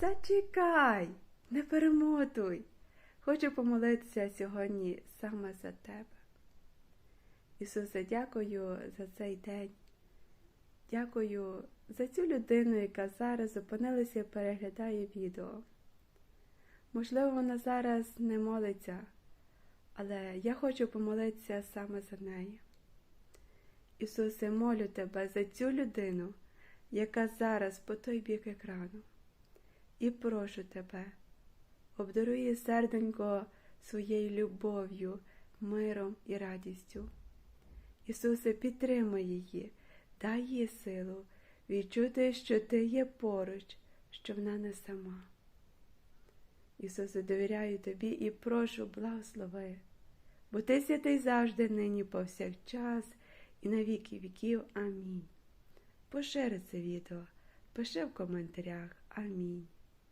Зачекай, не перемотуй. Хочу помолитися сьогодні саме за тебе. Ісусе, дякую за цей день. Дякую за цю людину, яка зараз опинилася і переглядає відео. Можливо, вона зараз не молиться, але я хочу помолитися саме за неї. Ісусе, молю тебе за цю людину, яка зараз по той бік екрану. І прошу тебе, обдаруй серденько своєю любов'ю, миром і радістю. Ісусе, підтримай її, дай їй силу відчути, що ти є поруч, що вона не сама. Ісусе, довіряю тобі і прошу благослови, бо ти святий завжди, нині повсякчас і на віки віків. Амінь. Пошири це відео, пиши в коментарях. Амінь.